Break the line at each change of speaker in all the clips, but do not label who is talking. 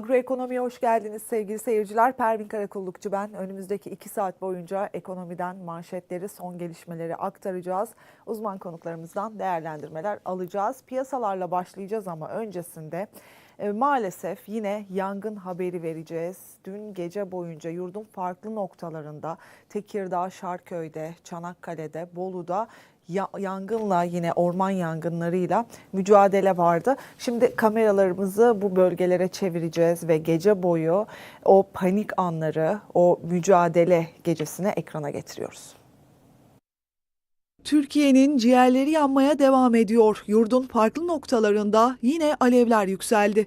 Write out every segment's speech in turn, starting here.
Agroekonomiye hoş geldiniz sevgili seyirciler. Pervin Karakullukçu ben. Önümüzdeki iki saat boyunca ekonomiden manşetleri, son gelişmeleri aktaracağız. Uzman konuklarımızdan değerlendirmeler alacağız. Piyasalarla başlayacağız ama öncesinde e, maalesef yine yangın haberi vereceğiz. Dün gece boyunca yurdun farklı noktalarında Tekirdağ, Şarköy'de, Çanakkale'de, Bolu'da ya- yangınla yine orman yangınlarıyla mücadele vardı. Şimdi kameralarımızı bu bölgelere çevireceğiz ve gece boyu o panik anları, o mücadele gecesini ekrana getiriyoruz.
Türkiye'nin ciğerleri yanmaya devam ediyor. Yurdun farklı noktalarında yine alevler yükseldi.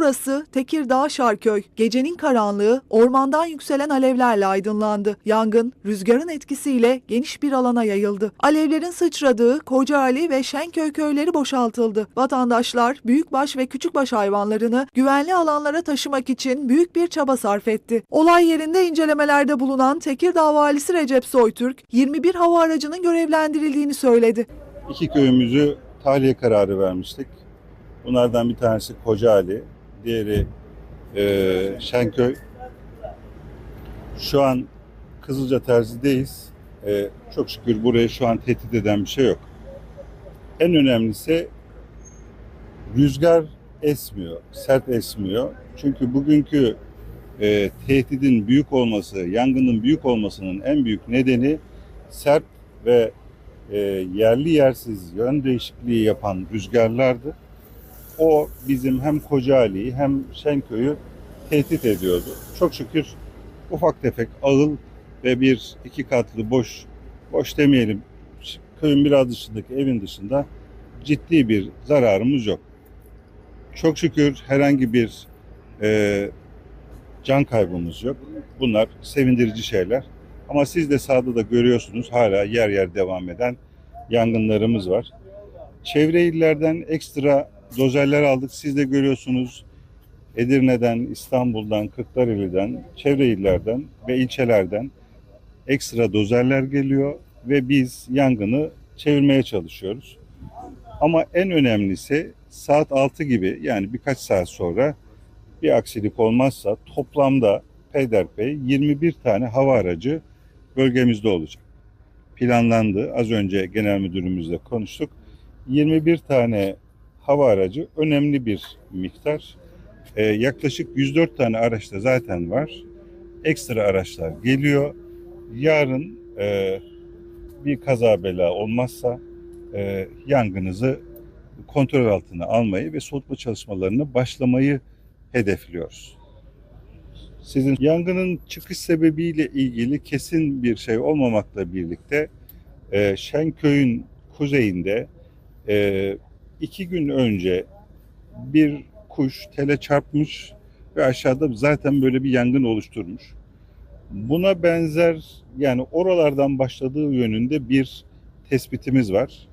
Burası Tekirdağ Şarköy. Gecenin karanlığı ormandan yükselen alevlerle aydınlandı. Yangın rüzgarın etkisiyle geniş bir alana yayıldı. Alevlerin sıçradığı Kocaeli ve Şenköy köyleri boşaltıldı. Vatandaşlar büyükbaş ve küçükbaş hayvanlarını güvenli alanlara taşımak için büyük bir çaba sarf etti. Olay yerinde incelemelerde bulunan Tekirdağ valisi Recep Soytürk 21 hava aracının görevlendirildiğini söyledi.
İki köyümüzü tahliye kararı vermiştik. Bunlardan bir tanesi Kocaeli, diğeri e, Şenköy. Şu an Kızılca Terzi'deyiz. E, çok şükür burayı şu an tehdit eden bir şey yok. En önemlisi rüzgar esmiyor, sert esmiyor. Çünkü bugünkü e, tehdidin büyük olması, yangının büyük olmasının en büyük nedeni sert ve e, yerli yersiz yön değişikliği yapan rüzgarlardı. O bizim hem Kocaeli'yi hem Şenköy'ü tehdit ediyordu. Çok şükür ufak tefek ağıl ve bir iki katlı boş, boş demeyelim köyün biraz dışındaki evin dışında ciddi bir zararımız yok. Çok şükür herhangi bir e, can kaybımız yok. Bunlar sevindirici şeyler. Ama siz de sahada da görüyorsunuz hala yer yer devam eden yangınlarımız var. Çevre illerden ekstra dozerler aldık. Siz de görüyorsunuz Edirne'den, İstanbul'dan, Kırklareli'den, çevre illerden ve ilçelerden ekstra dozerler geliyor ve biz yangını çevirmeye çalışıyoruz. Ama en önemlisi saat 6 gibi yani birkaç saat sonra bir aksilik olmazsa toplamda peyderpey 21 tane hava aracı bölgemizde olacak. Planlandı. Az önce genel müdürümüzle konuştuk. 21 tane hava aracı önemli bir miktar. Ee, yaklaşık 104 tane araç da zaten var. Ekstra araçlar geliyor. Yarın e, bir kaza bela olmazsa e, yangınızı kontrol altına almayı ve soğutma çalışmalarını başlamayı hedefliyoruz. Sizin yangının çıkış sebebiyle ilgili kesin bir şey olmamakla birlikte e, Şenköy'ün kuzeyinde e, iki gün önce bir kuş tele çarpmış ve aşağıda zaten böyle bir yangın oluşturmuş. Buna benzer yani oralardan başladığı yönünde bir tespitimiz var.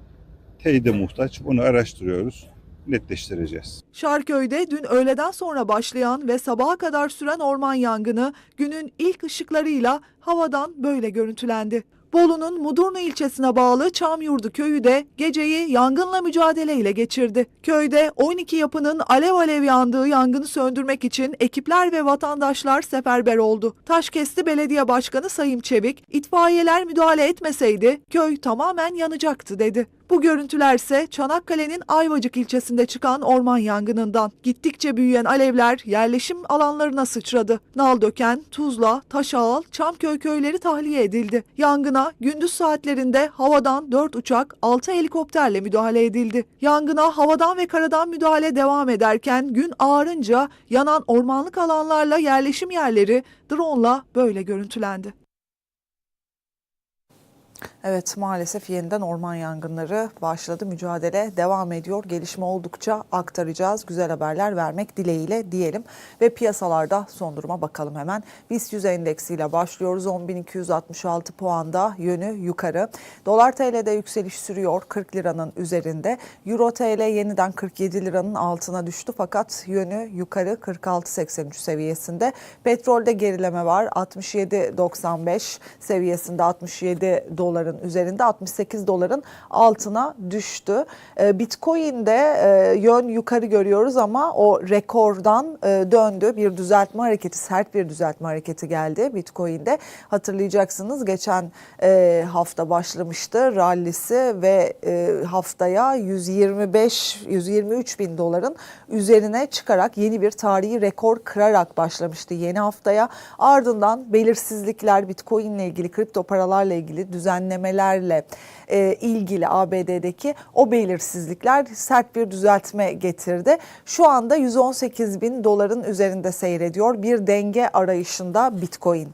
Teyide muhtaç. Bunu araştırıyoruz. Netleştireceğiz.
Şarköy'de dün öğleden sonra başlayan ve sabaha kadar süren orman yangını günün ilk ışıklarıyla havadan böyle görüntülendi. Bolu'nun Mudurnu ilçesine bağlı Çamyurdu köyü de geceyi yangınla mücadeleyle geçirdi. Köyde 12 yapının alev alev yandığı yangını söndürmek için ekipler ve vatandaşlar seferber oldu. Taşkesti Belediye Başkanı Sayım Çevik, itfaiyeler müdahale etmeseydi köy tamamen yanacaktı dedi. Bu görüntülerse Çanakkale'nin Ayvacık ilçesinde çıkan orman yangınından. Gittikçe büyüyen alevler yerleşim alanlarına sıçradı. Naldöken, Tuzla, Taşağal, Çamköy köyleri tahliye edildi. Yangına gündüz saatlerinde havadan 4 uçak, 6 helikopterle müdahale edildi. Yangına havadan ve karadan müdahale devam ederken gün ağarınca yanan ormanlık alanlarla yerleşim yerleri drone'la böyle görüntülendi.
Evet maalesef yeniden orman yangınları başladı. Mücadele devam ediyor. Gelişme oldukça aktaracağız. Güzel haberler vermek dileğiyle diyelim. Ve piyasalarda son duruma bakalım hemen. BIST 100 endeksiyle başlıyoruz. 10.266 puanda yönü yukarı. Dolar TL'de yükseliş sürüyor. 40 liranın üzerinde. Euro TL yeniden 47 liranın altına düştü. Fakat yönü yukarı 46.83 seviyesinde. Petrolde gerileme var. 67.95 seviyesinde 67 dolar doların üzerinde 68 doların altına düştü. E, Bitcoin'de e, yön yukarı görüyoruz ama o rekordan e, döndü. Bir düzeltme hareketi, sert bir düzeltme hareketi geldi Bitcoin'de. Hatırlayacaksınız geçen e, hafta başlamıştı rallisi ve e, haftaya 125 123 bin doların üzerine çıkarak yeni bir tarihi rekor kırarak başlamıştı yeni haftaya. Ardından belirsizlikler Bitcoin ile ilgili kripto paralarla ilgili düzenlemelerle e, ilgili ABD'deki o belirsizlikler sert bir düzeltme getirdi. Şu anda 118 bin doların üzerinde seyrediyor bir denge arayışında Bitcoin.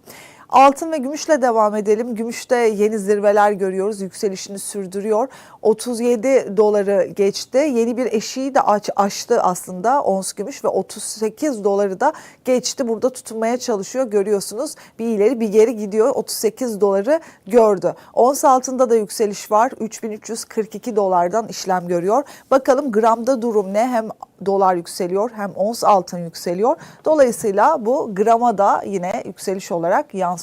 Altın ve gümüşle devam edelim. Gümüşte yeni zirveler görüyoruz. Yükselişini sürdürüyor. 37 doları geçti. Yeni bir eşiği de aç, aştı aslında ons gümüş ve 38 doları da geçti. Burada tutunmaya çalışıyor. Görüyorsunuz bir ileri bir geri gidiyor. 38 doları gördü. Ons altında da yükseliş var. 3342 dolardan işlem görüyor. Bakalım gramda durum ne? Hem dolar yükseliyor hem ons altın yükseliyor. Dolayısıyla bu grama da yine yükseliş olarak yansıyor.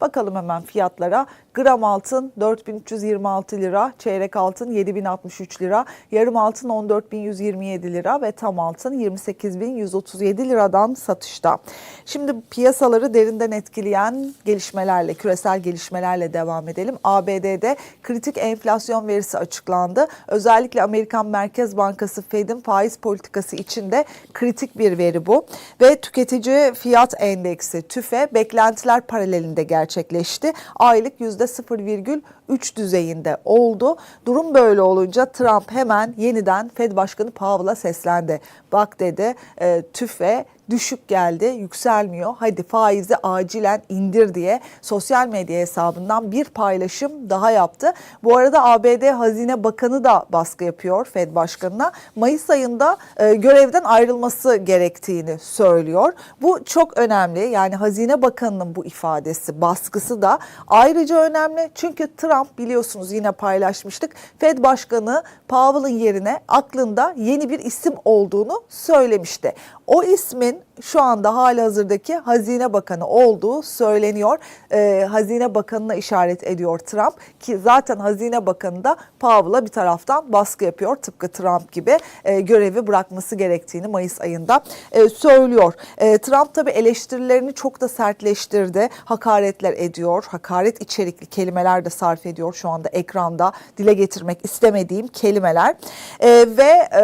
Bakalım hemen fiyatlara. Gram altın 4326 lira, çeyrek altın 7063 lira, yarım altın 14127 lira ve tam altın 28137 liradan satışta. Şimdi piyasaları derinden etkileyen gelişmelerle, küresel gelişmelerle devam edelim. ABD'de kritik enflasyon verisi açıklandı. Özellikle Amerikan Merkez Bankası Fed'in faiz politikası içinde kritik bir veri bu. Ve tüketici fiyat endeksi TÜFE beklentiler paralelinde gerçekleşti. Aylık %0,3 düzeyinde oldu. Durum böyle olunca Trump hemen yeniden Fed Başkanı Powell'a seslendi. Bak dedi e, TÜFE düşük geldi, yükselmiyor. Hadi faizi acilen indir diye sosyal medya hesabından bir paylaşım daha yaptı. Bu arada ABD Hazine Bakanı da baskı yapıyor Fed Başkanı'na. Mayıs ayında e, görevden ayrılması gerektiğini söylüyor. Bu çok önemli. Yani Hazine Bakanı'nın bu ifadesi, baskısı da ayrıca önemli. Çünkü Trump biliyorsunuz yine paylaşmıştık. Fed Başkanı Powell'ın yerine aklında yeni bir isim olduğunu söylemişti. O ismin şu anda hali hazırdaki Hazine Bakanı olduğu söyleniyor. Ee, Hazine Bakanı'na işaret ediyor Trump ki zaten Hazine Bakanı da Powell'a bir taraftan baskı yapıyor. Tıpkı Trump gibi e, görevi bırakması gerektiğini Mayıs ayında e, söylüyor. E, Trump tabii eleştirilerini çok da sertleştirdi. Hakaretler ediyor. Hakaret içerikli kelimeler de sarf ediyor şu anda ekranda dile getirmek istemediğim kelimeler. E, ve e,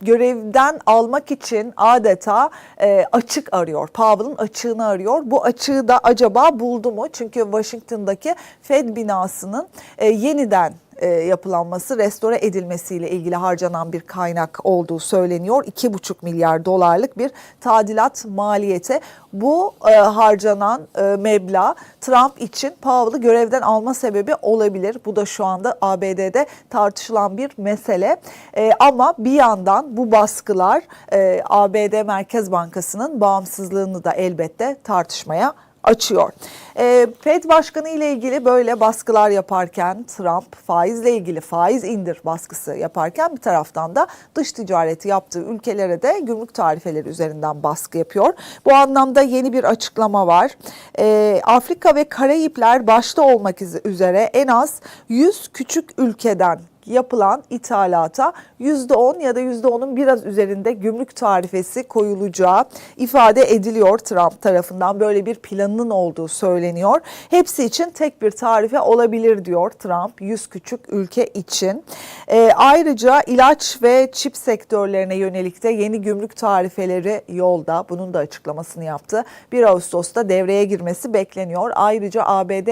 görevden almak için adeta e, açık arıyor. Powell'ın açığını arıyor. Bu açığı da acaba buldu mu? Çünkü Washington'daki Fed binasının e, yeniden e, yapılanması, restore edilmesiyle ilgili harcanan bir kaynak olduğu söyleniyor. 2,5 milyar dolarlık bir tadilat maliyeti. Bu e, harcanan e, meblağ Trump için Powell'ı görevden alma sebebi olabilir. Bu da şu anda ABD'de tartışılan bir mesele. E, ama bir yandan bu baskılar e, ABD Merkez Bankası'nın bağımsızlığını da elbette tartışmaya açıyor. E, Fed Başkanı ile ilgili böyle baskılar yaparken Trump faizle ilgili faiz indir baskısı yaparken bir taraftan da dış ticareti yaptığı ülkelere de gümrük tarifeleri üzerinden baskı yapıyor. Bu anlamda yeni bir açıklama var. E, Afrika ve Karayipler başta olmak üzere en az 100 küçük ülkeden yapılan ithalata %10 ya da %10'un biraz üzerinde gümrük tarifesi koyulacağı ifade ediliyor Trump tarafından. Böyle bir planının olduğu söyleniyor. Hepsi için tek bir tarife olabilir diyor Trump 100 küçük ülke için. Ee, ayrıca ilaç ve çip sektörlerine yönelik de yeni gümrük tarifeleri yolda. Bunun da açıklamasını yaptı. 1 Ağustos'ta devreye girmesi bekleniyor. Ayrıca ABD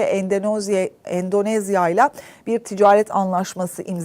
Endonezya ile bir ticaret anlaşması imzaladı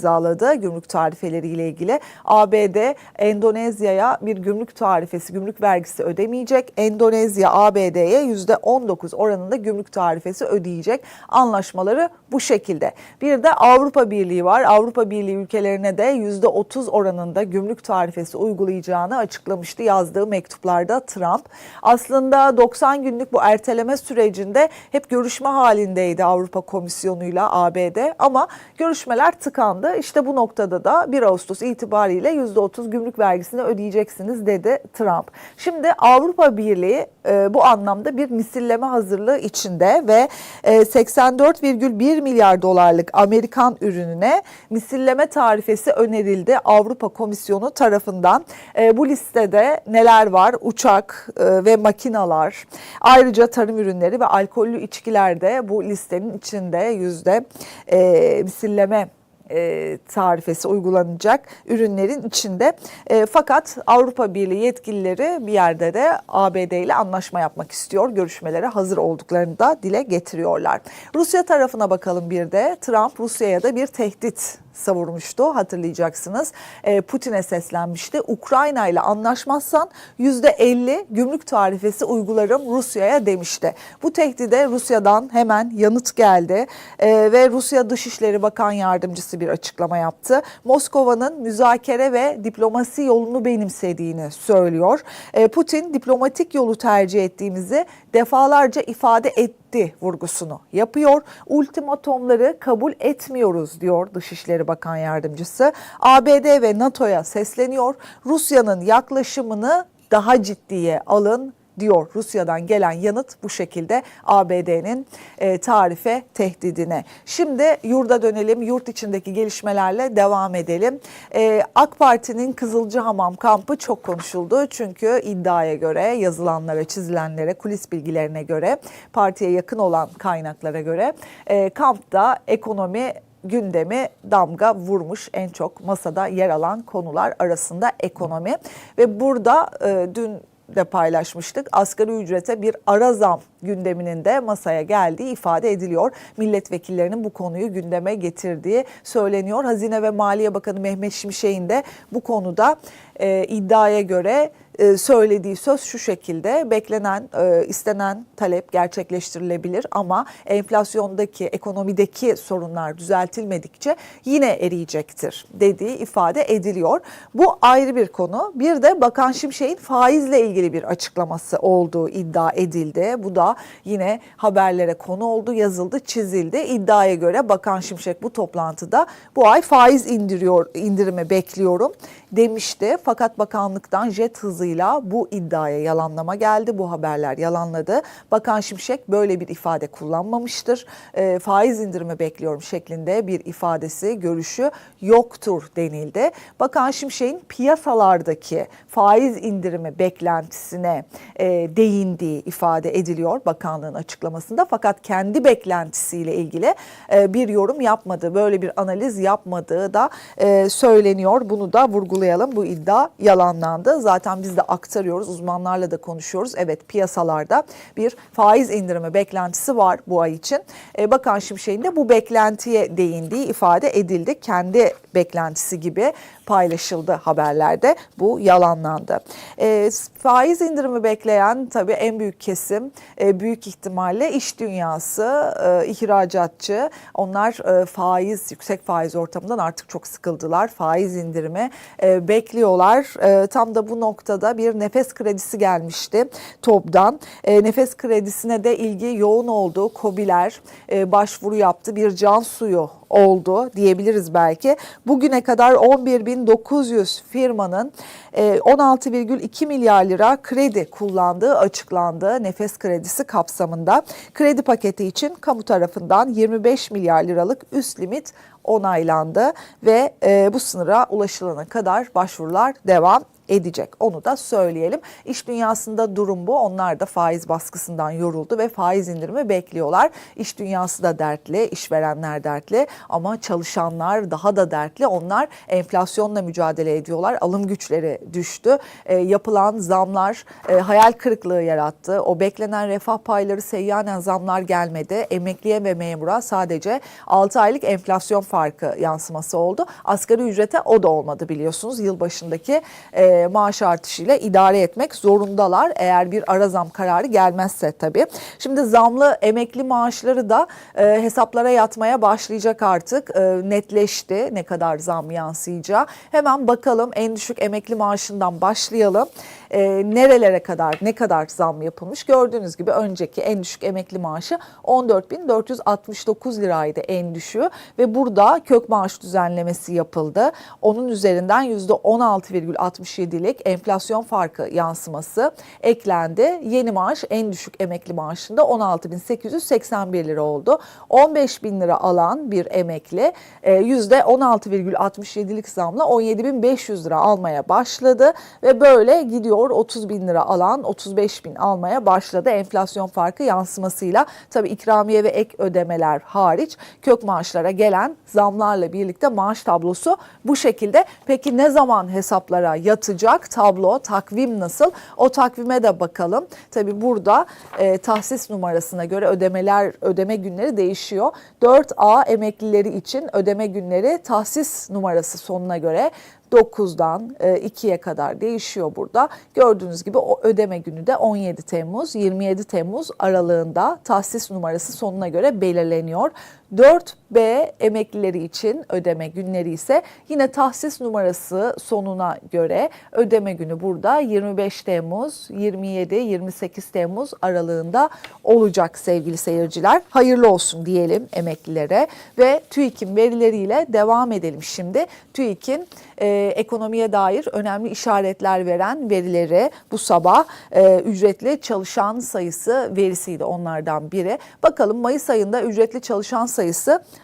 gümrük tarifeleriyle ilgili. ABD Endonezya'ya bir gümrük tarifesi, gümrük vergisi ödemeyecek. Endonezya ABD'ye %19 oranında gümrük tarifesi ödeyecek. Anlaşmaları bu şekilde. Bir de Avrupa Birliği var. Avrupa Birliği ülkelerine de %30 oranında gümrük tarifesi uygulayacağını açıklamıştı yazdığı mektuplarda Trump. Aslında 90 günlük bu erteleme sürecinde hep görüşme halindeydi Avrupa Komisyonu'yla ABD ama görüşmeler tıkandı. Kaldı. İşte bu noktada da 1 Ağustos itibariyle %30 gümrük vergisini ödeyeceksiniz dedi Trump. Şimdi Avrupa Birliği e, bu anlamda bir misilleme hazırlığı içinde ve e, 84,1 milyar dolarlık Amerikan ürününe misilleme tarifesi önerildi Avrupa Komisyonu tarafından. E, bu listede neler var? Uçak e, ve makinalar, ayrıca tarım ürünleri ve alkollü içkiler de bu listenin içinde yüzde e, misilleme e, tarifesi uygulanacak ürünlerin içinde. E, fakat Avrupa Birliği yetkilileri bir yerde de ABD ile anlaşma yapmak istiyor. Görüşmelere hazır olduklarını da dile getiriyorlar. Rusya tarafına bakalım bir de. Trump Rusya'ya da bir tehdit savurmuştu hatırlayacaksınız. E, Putin'e seslenmişti. Ukrayna ile anlaşmazsan %50 gümrük tarifesi uygularım Rusya'ya demişti. Bu tehdide Rusya'dan hemen yanıt geldi E, ve Rusya Dışişleri Bakan Yardımcısı bir açıklama yaptı. Moskova'nın müzakere ve diplomasi yolunu benimsediğini söylüyor. E, Putin diplomatik yolu tercih ettiğimizi defalarca ifade etti vurgusunu yapıyor. Ultimatomları kabul etmiyoruz diyor Dışişleri Bakan Yardımcısı. ABD ve NATO'ya sesleniyor. Rusya'nın yaklaşımını daha ciddiye alın diyor. Rusya'dan gelen yanıt bu şekilde ABD'nin e, tarife tehdidine. Şimdi yurda dönelim. Yurt içindeki gelişmelerle devam edelim. E, AK Parti'nin Kızılcahamam kampı çok konuşuldu. Çünkü iddiaya göre, yazılanlara, çizilenlere, kulis bilgilerine göre, partiye yakın olan kaynaklara göre e, kampta ekonomi gündemi damga vurmuş en çok masada yer alan konular arasında ekonomi ve burada e, dün de paylaşmıştık. Asgari ücrete bir ara zam gündeminin de masaya geldiği ifade ediliyor. Milletvekillerinin bu konuyu gündeme getirdiği söyleniyor. Hazine ve Maliye Bakanı Mehmet Şimşek'in de bu konuda e, iddiaya göre e, söylediği söz şu şekilde beklenen e, istenen talep gerçekleştirilebilir ama enflasyondaki ekonomideki sorunlar düzeltilmedikçe yine eriyecektir dediği ifade ediliyor. Bu ayrı bir konu. Bir de Bakan Şimşek'in faizle ilgili bir açıklaması olduğu iddia edildi. Bu da yine haberlere konu oldu, yazıldı, çizildi. İddiaya göre Bakan Şimşek bu toplantıda bu ay faiz indiriyor indirimi bekliyorum demişti. Fakat bakanlıktan jet hızıyla bu iddiaya yalanlama geldi. Bu haberler yalanladı. Bakan Şimşek böyle bir ifade kullanmamıştır. E, faiz indirimi bekliyorum şeklinde bir ifadesi, görüşü yoktur denildi. Bakan Şimşek'in piyasalardaki faiz indirimi beklentisine e, değindiği ifade ediliyor bakanlığın açıklamasında. Fakat kendi beklentisiyle ilgili e, bir yorum yapmadı. Böyle bir analiz yapmadığı da e, söyleniyor. Bunu da vurgulayalım. Bu iddia yalanlandı. Zaten biz de aktarıyoruz. Uzmanlarla da konuşuyoruz. Evet piyasalarda bir faiz indirimi beklentisi var bu ay için. E, Bakan Şimşek'in de bu beklentiye değindiği ifade edildi. Kendi beklentisi gibi paylaşıldı haberlerde. Bu yalanlandı. E, faiz indirimi bekleyen tabii en büyük kesim e, büyük ihtimalle iş dünyası, e, ihracatçı. Onlar e, faiz, yüksek faiz ortamından artık çok sıkıldılar. Faiz indirimi e, bekliyorlar. E, tam da bu noktada bir nefes kredisi gelmişti TOB'dan. E, nefes kredisine de ilgi yoğun oldu. KOBİ'ler e, başvuru yaptı. Bir can suyu oldu diyebiliriz belki. Bugüne kadar 11.900 firmanın e, 16,2 milyar lira kredi kullandığı açıklandı nefes kredisi kapsamında. Kredi paketi için kamu tarafından 25 milyar liralık üst limit onaylandı ve e, bu sınıra ulaşılana kadar başvurular devam edecek. Onu da söyleyelim. İş dünyasında durum bu. Onlar da faiz baskısından yoruldu ve faiz indirimi bekliyorlar. İş dünyası da dertli, işverenler dertli ama çalışanlar daha da dertli. Onlar enflasyonla mücadele ediyorlar. Alım güçleri düştü. E, yapılan zamlar e, hayal kırıklığı yarattı. O beklenen refah payları seyyanen zamlar gelmedi. Emekliye ve memura sadece 6 aylık enflasyon farkı yansıması oldu. Asgari ücrete o da olmadı biliyorsunuz. Yılbaşındaki e, e, maaş artışıyla idare etmek zorundalar. Eğer bir ara zam kararı gelmezse tabii. Şimdi zamlı emekli maaşları da e, hesaplara yatmaya başlayacak artık. E, netleşti ne kadar zam yansıyacağı. Hemen bakalım en düşük emekli maaşından başlayalım. E, nerelere kadar ne kadar zam yapılmış? Gördüğünüz gibi önceki en düşük emekli maaşı 14.469 liraydı en düşüğü ve burada kök maaş düzenlemesi yapıldı. Onun üzerinden %16,67'lik enflasyon farkı yansıması eklendi. Yeni maaş en düşük emekli maaşında 16.881 lira oldu. 15 bin lira alan bir emekli e, %16,67'lik zamla 17.500 lira almaya başladı ve böyle gidiyor 30 bin lira alan 35 bin almaya başladı enflasyon farkı yansımasıyla. Tabii ikramiye ve ek ödemeler hariç kök maaşlara gelen zamlarla birlikte maaş tablosu bu şekilde. Peki ne zaman hesaplara yatacak tablo, takvim nasıl? O takvime de bakalım. Tabii burada e, tahsis numarasına göre ödemeler, ödeme günleri değişiyor. 4A emeklileri için ödeme günleri tahsis numarası sonuna göre 9'dan 2'ye kadar değişiyor burada. Gördüğünüz gibi o ödeme günü de 17 Temmuz 27 Temmuz aralığında tahsis numarası sonuna göre belirleniyor. 4B emeklileri için ödeme günleri ise yine tahsis numarası sonuna göre ödeme günü burada 25 Temmuz 27-28 Temmuz aralığında olacak sevgili seyirciler. Hayırlı olsun diyelim emeklilere ve TÜİK'in verileriyle devam edelim şimdi. TÜİK'in e, ekonomiye dair önemli işaretler veren verileri bu sabah e, ücretli çalışan sayısı verisiydi onlardan biri. Bakalım Mayıs ayında ücretli çalışan sayısı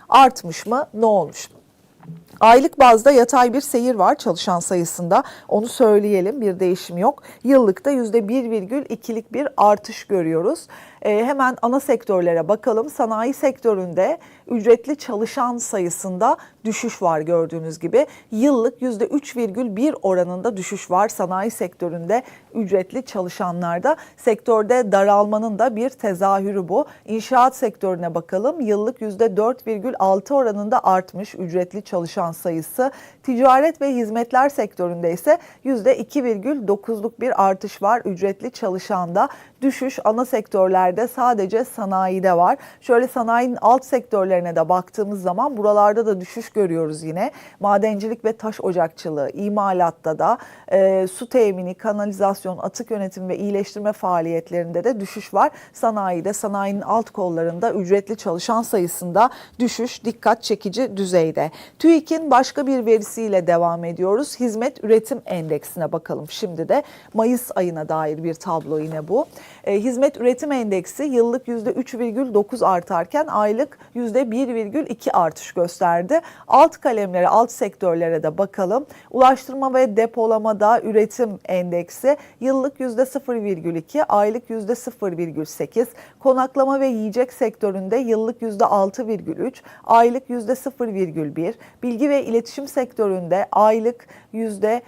artmış mı ne olmuş? Aylık bazda yatay bir seyir var çalışan sayısında. Onu söyleyelim bir değişim yok. Yıllıkta %1,2'lik bir artış görüyoruz. Ee, hemen ana sektörlere bakalım. Sanayi sektöründe ücretli çalışan sayısında düşüş var gördüğünüz gibi. Yıllık %3,1 oranında düşüş var sanayi sektöründe ücretli çalışanlarda. Sektörde daralmanın da bir tezahürü bu. İnşaat sektörüne bakalım. Yıllık %4,6 oranında artmış ücretli çalışan sayısı. Ticaret ve hizmetler sektöründe ise %2,9'luk bir artış var ücretli çalışanda. Düşüş ana sektörlerde sadece sanayide var. Şöyle sanayinin alt sektörlerine de baktığımız zaman buralarda da düşüş görüyoruz yine. Madencilik ve taş ocakçılığı, imalatta da e, su temini, kanalizasyon, atık yönetim ve iyileştirme faaliyetlerinde de düşüş var. Sanayide, sanayinin alt kollarında ücretli çalışan sayısında düşüş dikkat çekici düzeyde. TÜİK'in başka bir verisiyle devam ediyoruz. Hizmet üretim endeksine bakalım şimdi de. Mayıs ayına dair bir tablo yine bu. E, hizmet üretim endeksi yıllık %3,9 artarken aylık %1,2 artış gösterdi. Alt kalemlere, alt sektörlere de bakalım. Ulaştırma ve depolamada üretim endeksi yıllık %0,2, aylık %0,8. Konaklama ve yiyecek sektöründe yıllık %6,3, aylık %0,1. Bilgi ve iletişim sektöründe aylık %3,3,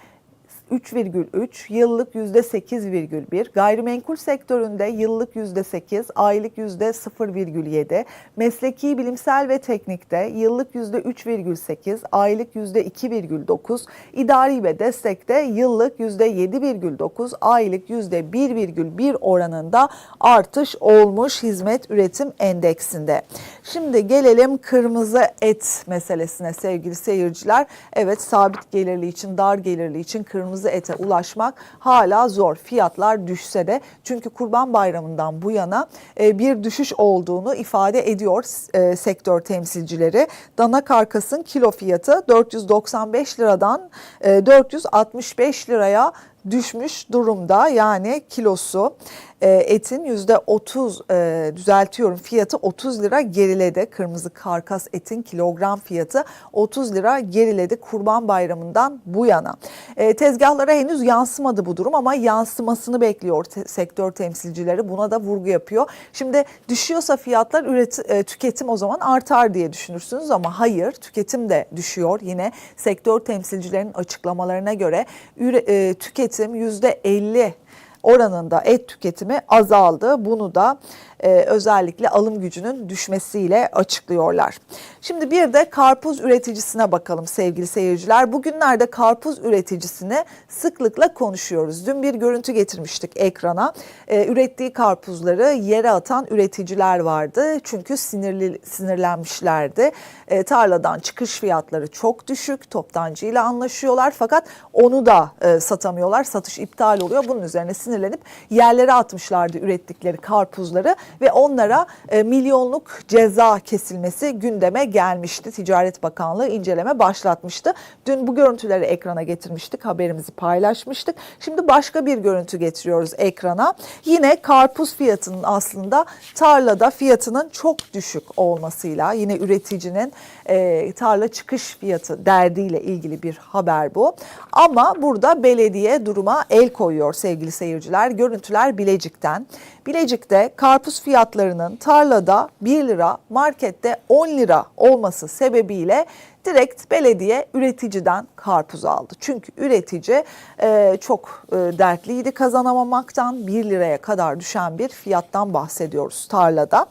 3,3, yıllık %8,1, gayrimenkul sektöründe yıllık %8, aylık %0,7, mesleki bilimsel ve teknikte yıllık %3,8, aylık %2,9, idari ve destekte yıllık %7,9, aylık %1,1 oranında artış olmuş hizmet üretim endeksinde. Şimdi gelelim kırmızı et meselesine sevgili seyirciler. Evet sabit gelirli için, dar gelirli için kırmızı ete ulaşmak hala zor. Fiyatlar düşse de çünkü Kurban Bayramı'ndan bu yana e, bir düşüş olduğunu ifade ediyor e, sektör temsilcileri. Dana karkasın kilo fiyatı 495 liradan e, 465 liraya düşmüş durumda. Yani kilosu e, etin yüzde 30 e, düzeltiyorum fiyatı 30 lira geriledi. Kırmızı karkas etin kilogram fiyatı 30 lira geriledi Kurban Bayramı'ndan bu yana. E, tezgahlara henüz yansımadı bu durum ama yansımasını bekliyor sektör temsilcileri. Buna da vurgu yapıyor. Şimdi düşüyorsa fiyatlar üret, tüketim o zaman artar diye düşünürsünüz ama hayır tüketim de düşüyor. Yine sektör temsilcilerinin açıklamalarına göre e, tüketim yüzde 50 oranında et tüketimi azaldı. Bunu da e, özellikle alım gücünün düşmesiyle açıklıyorlar. Şimdi bir de karpuz üreticisine bakalım sevgili seyirciler. Bugünlerde karpuz üreticisini sıklıkla konuşuyoruz. Dün bir görüntü getirmiştik ekrana. Ee, ürettiği karpuzları yere atan üreticiler vardı. Çünkü sinirli sinirlenmişlerdi. Ee, tarladan çıkış fiyatları çok düşük. Toptancı ile anlaşıyorlar fakat onu da e, satamıyorlar. Satış iptal oluyor. Bunun üzerine sinirlenip yerlere atmışlardı ürettikleri karpuzları ve onlara e, milyonluk ceza kesilmesi gündeme gelmişti. Ticaret Bakanlığı inceleme başlatmıştı. Dün bu görüntüleri ekrana getirmiştik. Haberimizi paylaşmıştık. Şimdi başka bir görüntü getiriyoruz ekrana. Yine karpuz fiyatının aslında tarlada fiyatının çok düşük olmasıyla yine üreticinin e, tarla çıkış fiyatı derdiyle ilgili bir haber bu. Ama burada belediye duruma el koyuyor sevgili seyirciler. Görüntüler Bilecik'ten. Bilecik'te karpuz fiyatlarının tarlada 1 lira, markette 10 lira olması sebebiyle direkt belediye üreticiden karpuz aldı. Çünkü üretici e, çok e, dertliydi kazanamamaktan 1 liraya kadar düşen bir fiyattan bahsediyoruz tarlada.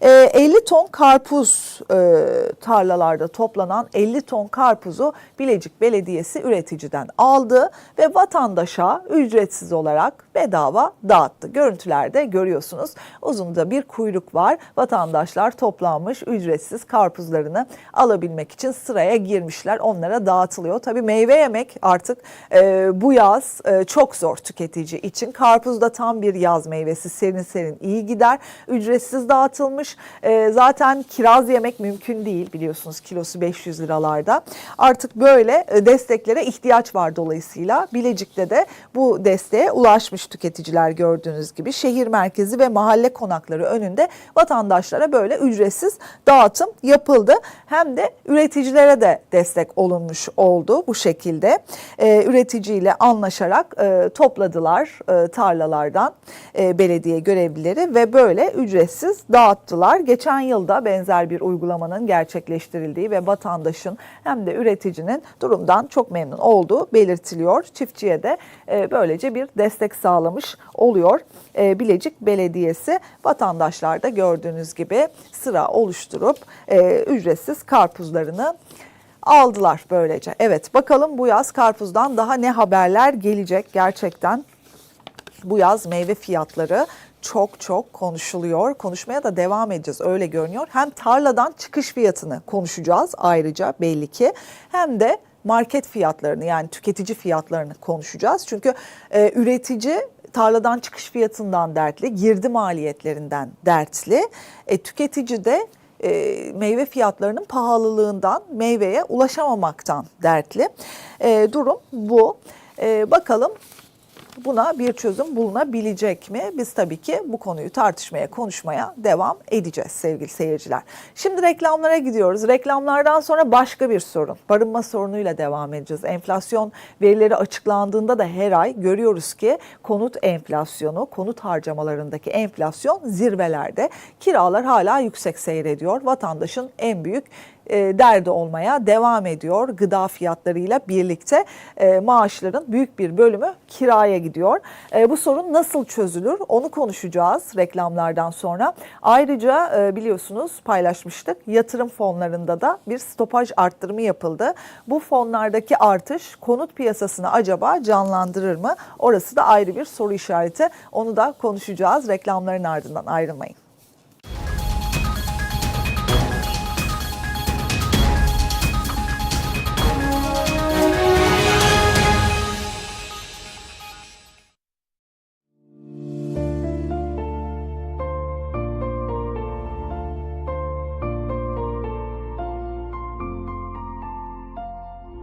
E, 50 ton karpuz e, tarlalarda toplanan 50 ton karpuzu Bilecik Belediyesi üreticiden aldı ve vatandaşa ücretsiz olarak bedava dağıttı. Görüntülerde görüyorsunuz uzun da bir kuyruk var. Vatandaşlar toplanmış ücretsiz karpuzlarını alabilmek için sıraya girmişler. Onlara dağıtılıyor. Tabii meyve yemek artık e, bu yaz e, çok zor tüketici için. Karpuz da tam bir yaz meyvesi. Serin serin iyi gider. Ücretsiz dağıtılmış. E, zaten kiraz yemek mümkün değil biliyorsunuz kilosu 500 liralarda. Artık böyle e, desteklere ihtiyaç var dolayısıyla. Bilecik'te de bu desteğe ulaşmış tüketiciler gördüğünüz gibi. Şehir merkezi ve mahalle konakları önünde vatandaşlara böyle ücretsiz dağıtım yapıldı. Hem de üreticilere de destek olunmuş oldu bu şekilde. E, üreticiyle anlaşarak e, topladılar e, tarlalardan e, belediye görevlileri ve böyle ücretsiz dağıttılar. Geçen yılda benzer bir uygulamanın gerçekleştirildiği ve vatandaşın hem de üreticinin durumdan çok memnun olduğu belirtiliyor. Çiftçiye de e, böylece bir destek sağlamış oluyor. E, Bilecik Belediyesi vatandaşlar da gördüğünüz gibi sıra oluşturup e, ücretsiz karpuzlarını aldılar böylece. Evet bakalım bu yaz karpuzdan daha ne haberler gelecek gerçekten. Bu yaz meyve fiyatları çok çok konuşuluyor. Konuşmaya da devam edeceğiz öyle görünüyor. Hem tarladan çıkış fiyatını konuşacağız ayrıca belli ki hem de market fiyatlarını yani tüketici fiyatlarını konuşacağız. Çünkü e, üretici tarladan çıkış fiyatından dertli, girdi maliyetlerinden dertli. E, tüketici de e, meyve fiyatlarının pahalılığından meyveye ulaşamamaktan dertli. E, durum bu. E, bakalım buna bir çözüm bulunabilecek mi? Biz tabii ki bu konuyu tartışmaya, konuşmaya devam edeceğiz sevgili seyirciler. Şimdi reklamlara gidiyoruz. Reklamlardan sonra başka bir sorun. Barınma sorunuyla devam edeceğiz. Enflasyon verileri açıklandığında da her ay görüyoruz ki konut enflasyonu, konut harcamalarındaki enflasyon zirvelerde. Kiralar hala yüksek seyrediyor. Vatandaşın en büyük e, derdi olmaya devam ediyor. Gıda fiyatlarıyla birlikte e, maaşların büyük bir bölümü kiraya gidiyor. E, bu sorun nasıl çözülür onu konuşacağız reklamlardan sonra. Ayrıca e, biliyorsunuz paylaşmıştık yatırım fonlarında da bir stopaj arttırımı yapıldı. Bu fonlardaki artış konut piyasasını acaba canlandırır mı? Orası da ayrı bir soru işareti. Onu da konuşacağız reklamların ardından ayrılmayın.